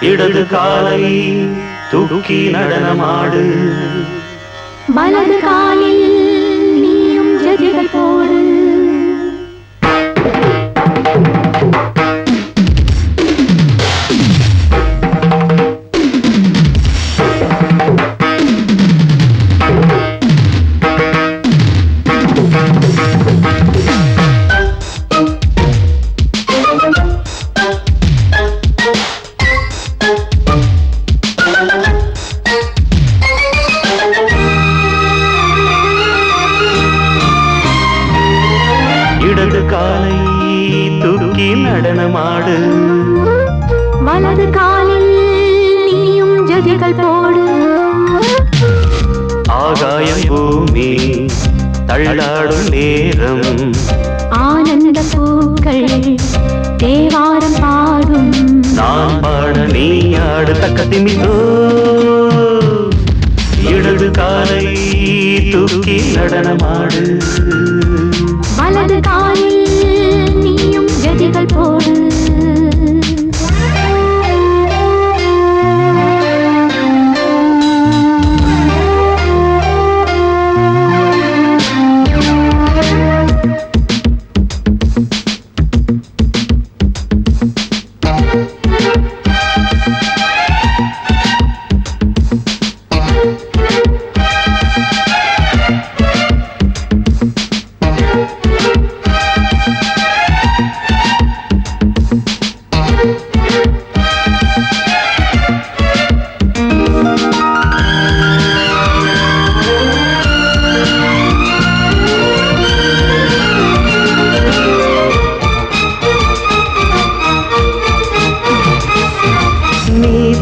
இடது காலை தூக்கி நடனமாடு. வலது காலில் நீயும் ஜதிகள் போடு. இடது காலை தூக்கி நடனமாடு. வலது காலில் நீயும் ஜதிகள் போடு. ஆகாயம் பூமி தள்ளாடும் நேரம். ஆனந்த பூக்கள் தேவாரம் பாடும். நான் பாட நீ ஆடு தக்க திமிதோ இடது காலை தூக்கி நடனமாடு. வலது காலில் நீயும் கதிகள் போடு.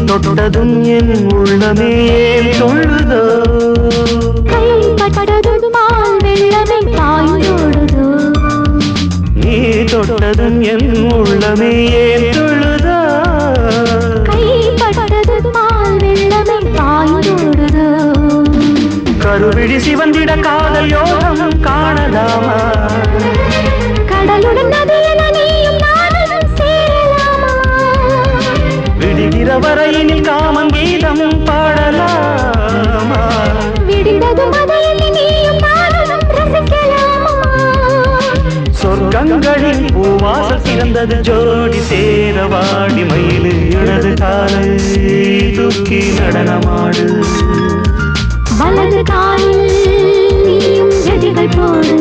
தொட்டதும் என் உள்ளமே ஏன் பாயோடுதோ நீ தொட்டதும் என் உள்ளமே ஏன் பாயோடுதோ கருவிழி சிவந்திட காதல் யோகம் காணலாமா? கடலுடன் நதியில வரையினில் காமன் கீதம் பாடலாமா? சொர்க்கங்களில் பூவாசல் சிறந்தது ஜோடி சேர வாடி மயிலு இடது காலை தூக்கி நடனமாடு. வலது காலில் நீயும் ஜதிகள் போடு.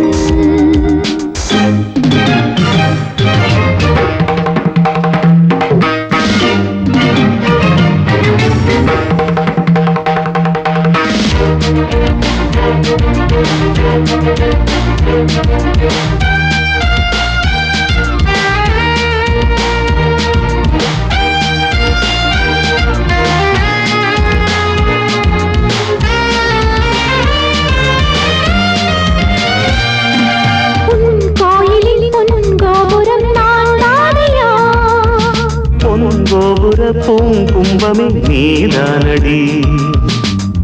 பொன் கோபுர பூங்கும்பமே நீதானடி.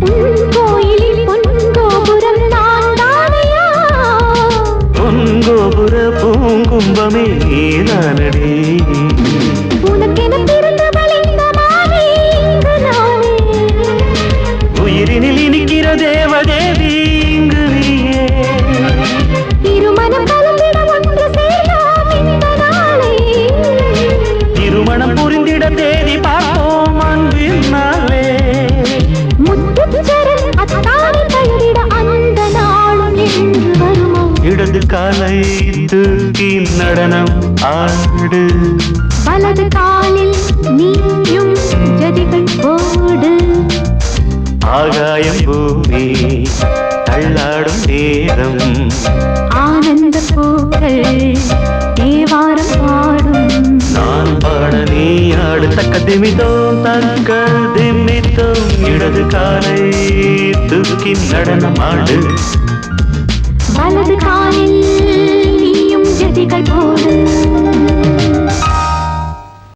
உன் கோயிலில் பொன் கோபுரம் நான் தானையா பொன் கோபுர பூங்கும்பமே நீதானடி உயிரினில் இனிக்கிற தேவதேவி இங்கு நீயே திருமணம் புரிந்திட தேதி இடது காலை தூக்கி நடனம் ஆடு. வலது காலில் நீயும் ஜதிகள் போடு ஆகாயம் பூமி தள்ளாடும் நேரம். ஆனந்த பூக்கள் தேவாரம் பாடும். நான் பாட நீ ஆடு. தக்க திமிதோம் தக்க திமித்தோம் இடது காலை தூக்கி நடனம் ஆடு. வலது காலில் நீயும் ஜதிகள் போடு.